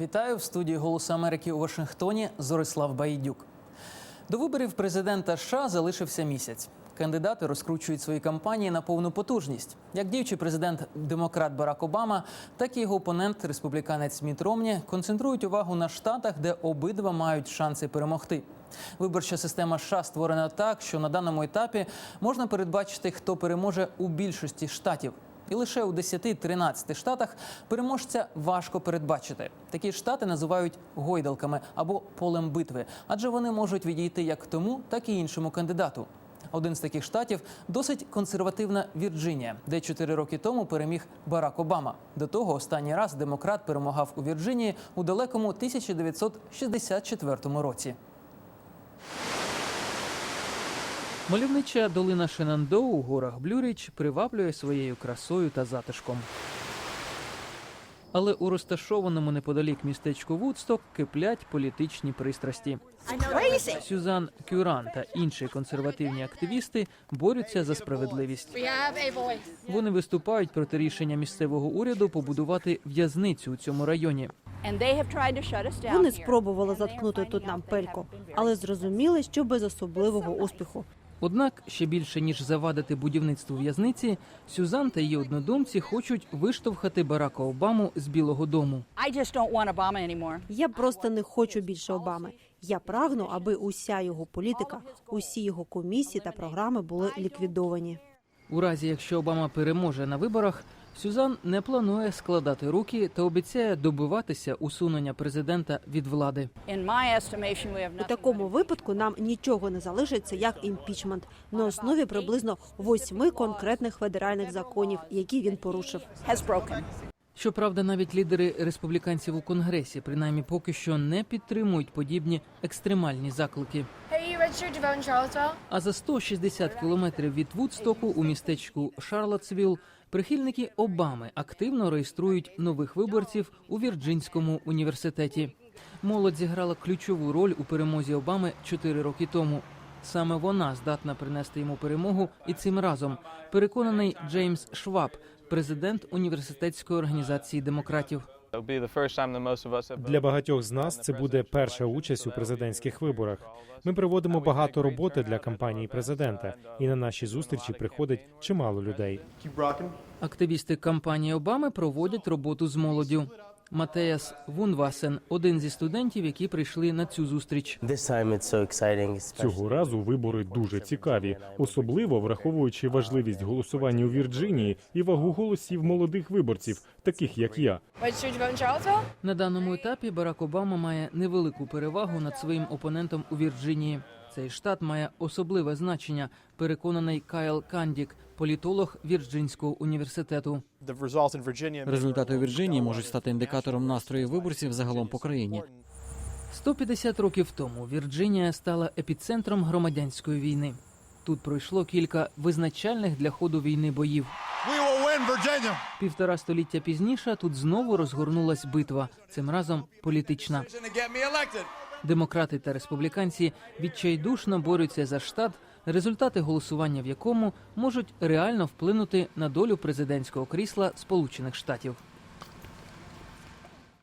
Вітаю в студії Голосу Америки у Вашингтоні. Зорислав Байдюк. До виборів президента США залишився місяць. Кандидати розкручують свої кампанії на повну потужність. Як діючий президент демократ Барак Обама, так і його опонент, республіканець Міт Ромні, концентрують увагу на штатах, де обидва мають шанси перемогти. Виборча система США створена так, що на даному етапі можна передбачити, хто переможе у більшості штатів. І лише у 10-13 штатах переможця важко передбачити. Такі штати називають гойдалками або полем битви, адже вони можуть відійти як тому, так і іншому кандидату. Один з таких штатів досить консервативна Вірджинія, де 4 роки тому переміг Барак Обама. До того останній раз демократ перемагав у Вірджинії у далекому 1964 році. Мальовнича долина Шенандоу у горах Блюріч приваблює своєю красою та затишком. Але у розташованому неподалік містечку Вудсток киплять політичні пристрасті. Сюзан Кюран та інші консервативні активісти борються за справедливість. Вони виступають проти рішення місцевого уряду побудувати в'язницю у цьому районі. Вони спробували заткнути тут нам пельку, але зрозуміли, що без особливого успіху. Однак ще більше ніж завадити будівництву в'язниці, Сюзан та її однодумці хочуть виштовхати Барака Обаму з Білого Дому. Я просто не хочу більше Обами. Я прагну, аби уся його політика, усі його комісії та програми були ліквідовані. У разі, якщо Обама переможе на виборах, Сюзан не планує складати руки та обіцяє добиватися усунення президента від влади. У такому випадку нам нічого не залишиться як імпічмент на основі приблизно восьми конкретних федеральних законів, які він порушив. Щоправда, навіть лідери республіканців у конгресі, принаймні поки що не підтримують подібні екстремальні заклики. А за 160 кілометрів від Вудстоку у містечку Шарлотсвілл прихильники Обами активно реєструють нових виборців у Вірджинському університеті. Молодь зіграла ключову роль у перемозі Обами 4 роки тому. Саме вона здатна принести йому перемогу і цим разом. Переконаний Джеймс Шваб, президент університетської організації демократів. It'll be the first time that most of us have Для багатьох з нас це буде перша участь у президентських виборах. Ми проводимо багато роботи для кампанії президента, і на наші зустрічі приходить чимало людей. Активісти кампанії Обами проводять роботу з молоддю. Матеяс Вунвасен один зі студентів, які прийшли на цю зустріч. Цього разу вибори дуже цікаві, особливо враховуючи важливість голосування у Вірджинії і вагу голосів молодих виборців, таких як я. На даному етапі Барак Обама має невелику перевагу над своїм опонентом у Вірджинії. Цей штат має особливе значення. Переконаний Кайл Кандік, політолог Вірджинського університету. Результати у Вірджинії можуть стати індикатором настрою виборців загалом по країні. 150 років тому Вірджинія стала епіцентром громадянської війни. Тут пройшло кілька визначальних для ходу війни боїв. Півтора століття пізніше тут знову розгорнулась битва. Цим разом політична. Демократи та республіканці відчайдушно борються за штат, результати голосування в якому можуть реально вплинути на долю президентського крісла Сполучених Штатів.